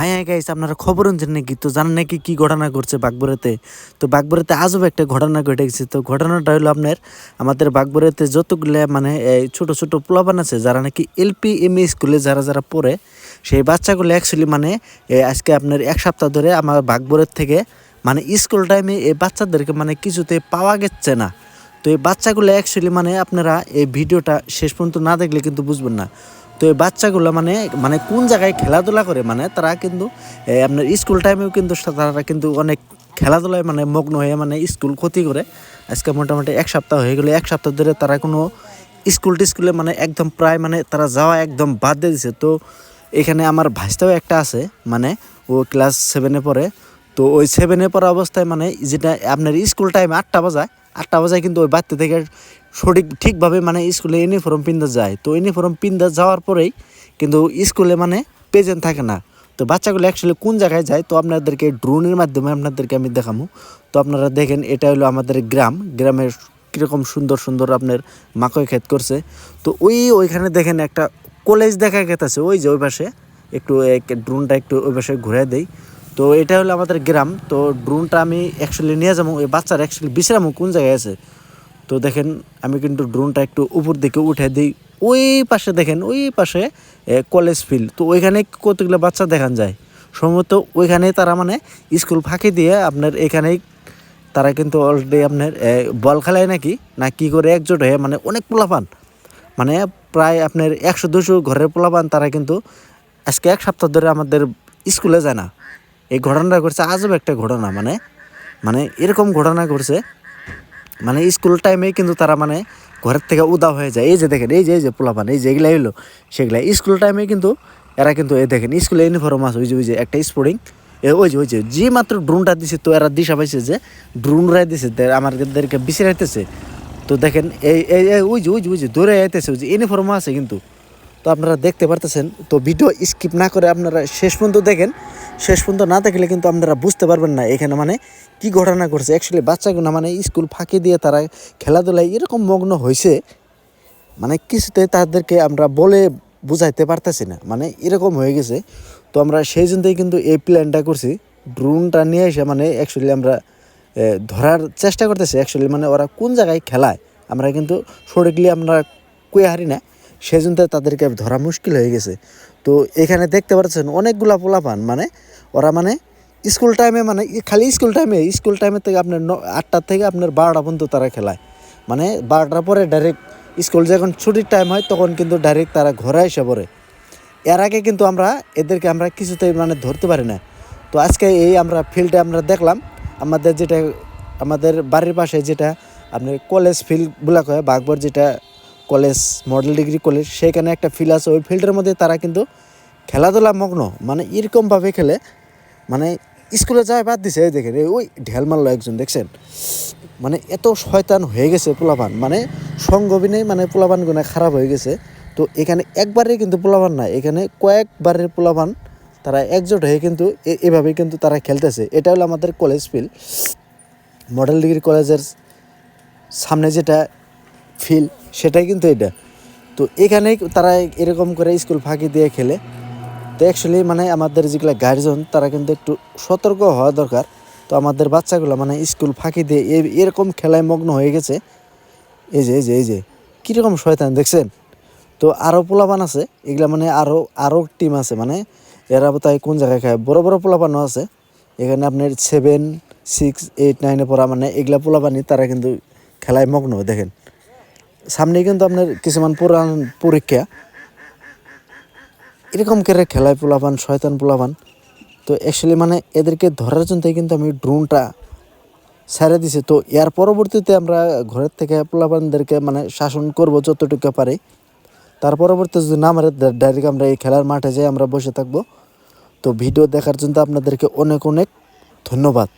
হ্যাঁ হ্যাঁ গাইস আপনারা খবর আনছেন নাকি? তো জানেন নাকি কি ঘটনা ঘটছে বাগবরেতে তো বাগবরেতে আজব একটা ঘটনা ঘটে গেছে। তো ঘটনাটা হলো আপনার, আমাদের বাগবরেতে যতগুলো মানে এই ছোট ছোট পোলাপান আছে, যারা নাকি এলপি এম স্কুলে যারা যারা পড়ে, সেই বাচ্চাগুলো অ্যাকচুয়ালি মানে আজকে আপনার এক সপ্তাহ ধরে আমার বাগবরের থেকে মানে স্কুল টাইমে এই বাচ্চাদেরকে মানে কিছুতে পাওয়া গেছে না। তো এই বাচ্চাগুলো অ্যাকচুয়ালি মানে আপনারা এই ভিডিওটা শেষ পর্যন্ত না দেখলে কিন্তু বুঝবেন না। তো এই বাচ্চাগুলো মানে মানে কোন জায়গায় খেলাধুলা করে মানে তারা কিন্তু আপনার স্কুল টাইমেও কিন্তু তারা কিন্তু অনেক খেলাধুলায় মানে মগ্ন হয়ে মানে স্কুল ক্ষতি করে। আজকে মোটামুটি এক সপ্তাহ হয়ে গেলে, এক সপ্তাহ ধরে তারা কোনো স্কুল টিস্কুলে মানে একদম প্রায় মানে তারা যাওয়া একদম বাদ দিয়ে দিছে। তো এখানে আমার ভাইসটাও একটা আছে মানে ও ক্লাস সেভেনে পড়ে। তো ওই সেভেনে পড়া অবস্থায় মানে যেটা আপনার স্কুল টাইম আটটা বাজায় আটটা বাজায় কিন্তু ওই বাড়তে থেকে সঠিক, ঠিকভাবে মানে স্কুলে ইউনিফর্ম পিনতে যায়। তো ইউনিফর্ম পিনতে যাওয়ার পরেই কিন্তু স্কুলে মানে প্রেজেন্ট থাকে না। তো বাচ্চাগুলো অ্যাকচুয়ালি কোন জায়গায় যায়, তো আপনাদেরকে ড্রোনের মাধ্যমে আপনাদেরকে আমি দেখাবো তো আপনারা দেখেন, এটা হলো আমাদের গ্রাম। গ্রামের কীরকম সুন্দর সুন্দর আপনার মাকই ক্ষেত করছে। তো ওই ওইখানে দেখেন একটা কলেজ দেখা গেতেছে, ওই যে ওই পাশে। একটু ড্রোনটা একটু ওই পাশে ঘুরে দেই। তো এটা হলো আমাদের গ্রাম। তো ড্রোনটা আমি অ্যাকচুয়ালি নিয়ে যাব, ওই বাচ্চার অ্যাকচুয়ালি বিশ্রামও কোন জায়গায় আছে? তো দেখেন, আমি কিন্তু ড্রোনটা একটু উপর দিকে উঠে দিই, ওই পাশে দেখেন, ওই পাশে কলেজ ফিল্ড তো ওইখানে কতগুলো বাচ্চা দেখান যায়? সম্ভবত ওইখানে তারা মানে স্কুল ফাঁকি দিয়ে আপনার এখানেই তারা কিন্তু অলরেডি আপনার বল খেলায় নাকি, না কি করে একজোট হয়ে মানে অনেক পোলাপান। মানে প্রায় আপনার একশো দুশো ঘরের পোলাপান তারা কিন্তু আজকে এক সপ্তাহ ধরে আমাদের স্কুলে যায় না। এই ঘটনাটা ঘটছে, আজব একটা ঘটনা মানে মানে এরকম ঘটনা ঘটছে মানে স্কুল টাইমে কিন্তু তারা মানে ঘরের থেকে উদা হয়ে যায়। এই যে দেখেন, এই যে এই যে পোলাপান, এই যেগুলা হইল, সেগুলা। স্কুল টাইমে কিন্তু এরা কিন্তু, এই দেখেন স্কুলে ইউনিফর্ম আছে, ওই যে ওই যে, একটা স্পোর্টিং ওই যে ওই যে যে মাত্র ড্রোনটা দিছে, তো এরা দিশা পাইছে যে ড্রোন রাই দিছে আমাদেরকে বিছিরাইতেছে তো দেখেন, এই ওই যে ওই যে ওই যে, দৌড়ে আইতেছে, ওই যে ইউনিফর্ম আছে কিন্তু। তো আপনারা দেখতে পারতেছেন, তো ভিডিও স্কিপ না করে আপনারা শেষ পর্যন্ত দেখেন। শেষ পর্যন্ত না দেখলে কিন্তু আপনারা বুঝতে পারবেন না এখানে মানে কি ঘটনা করছে অ্যাকচুয়ালি বাচ্চাগুলো মানে স্কুল ফাঁকি দিয়ে তারা খেলাধুলায় এরকম মগ্ন হয়েছে মানে কিছুতে তাদেরকে আমরা বলে বুঝাইতে পারতেছি না মানে এরকম হয়ে গেছে। তো আমরা সেই জন্যই কিন্তু এই প্ল্যানটা করছি ড্রোনটা নিয়ে এসে মানে অ্যাকচুয়ালি আমরা ধরার চেষ্টা করতেছি। অ্যাকচুয়ালি মানে ওরা কোন জায়গায় খেলায়, আমরা কিন্তু সঠিকলি আমরা কুয়ে হারি না, সেই জন্য তাদেরকে ধরা মুশকিল হয়ে গেছে। তো এখানে দেখতে পাচ্ছেন অনেকগুলা পোলাপান মানে ওরা মানে স্কুল টাইমে মানে খালি স্কুল টাইমে স্কুল টাইমের থেকে আপনার আটটার থেকে আপনার বারোটা পর্যন্ত তারা খেলায়। মানে বারোটার পরে ডাইরেক্ট স্কুল যখন ছুটির টাইম হয়, তখন কিন্তু ডাইরেক্ট তারা ঘরে এসে পড়ে। এর আগে কিন্তু আমরা এদেরকে আমরা কিছুতেই মানে ধরতে পারি না। তো আজকে এই আমরা ফিল্ডে আমরা দেখলাম, আমাদের যেটা, আমাদের বাড়ির পাশে যেটা আপনার কলেজ ফিল্ড বলা কয়, বাঘবর যেটা কলেজ মডেল ডিগ্রি কলেজ সেখানে একটা ফিল্ড আছে। ওই ফিল্ডের মধ্যে তারা কিন্তু খেলাধুলা মগ্ন। মানে এরকমভাবে খেলে। মানে স্কুলে যায় বাদ দিছে, এই দেখেন ওই ঢেল মারলো একজন, দেখছেন? মানে এত শয়তান হয়ে গেছে পোলাপান। মানে সঙ্গবিনেই মানে পোলাপান গুণা খারাপ হয়ে গেছে। তো এখানে একবারে কিন্তু পোলাপান না এখানে কয়েকবারের পোলাপান তারা একজোট হয়ে কিন্তু এ- এভাবে কিন্তু তারা খেলতেছে। এটা হলো আমাদের কলেজ ফিল্ড মডেল ডিগ্রি কলেজের সামনে যেটা ফিল সেটাই কিন্তু এটা। তো এখানেই তারা এরকম করে স্কুল ফাঁকি দিয়ে খেলে। তো অ্যাকচুয়ালি মানে আমাদের যেগুলো গার্জেন তারা কিন্তু একটু সতর্ক হওয়া দরকার। তো আমাদের বাচ্চাগুলো মানে স্কুল ফাঁকি দিয়ে এরকম খেলায় মগ্ন হয়ে গেছে। এই যে এই যে এই যে, কীরকম শয়তান, দেখছেন? তো আরও পোলাপান আছে, এগুলা মানে আরও আরও টিম আছে। মানে এরা তাই কোন জায়গায় খায়? বড় বড় পোলাপানও আছে। এখানে আপনার সেভেন সিক্স এইট নাইনে পড়া মানে এগুলা পোলাপানি তারা কিন্তু খেলায় মগ্ন, দেখেন। সামনে কিন্তু আপনার কিছুমান পুরান পরীক্ষা। এরকম করে খেলায় পোলাপান, শয়তান পোলাপান। তো অ্যাকচুয়ালি মানে এদেরকে ধরার জন্যই কিন্তু আমি ড্রোনটা ছেড়ে দিছি। তো এর পরবর্তীতে আমরা ঘরের থেকে পোলাপানদেরকে মানে শাসন করব যতটুকু পারি। তার পরবর্তী যদি না মারে ডাইরেক্ট আমরা এই খেলার মাঠে যাই আমরা বসে থাকব। তো ভিডিও দেখার জন্য আপনাদেরকে অনেক অনেক ধন্যবাদ।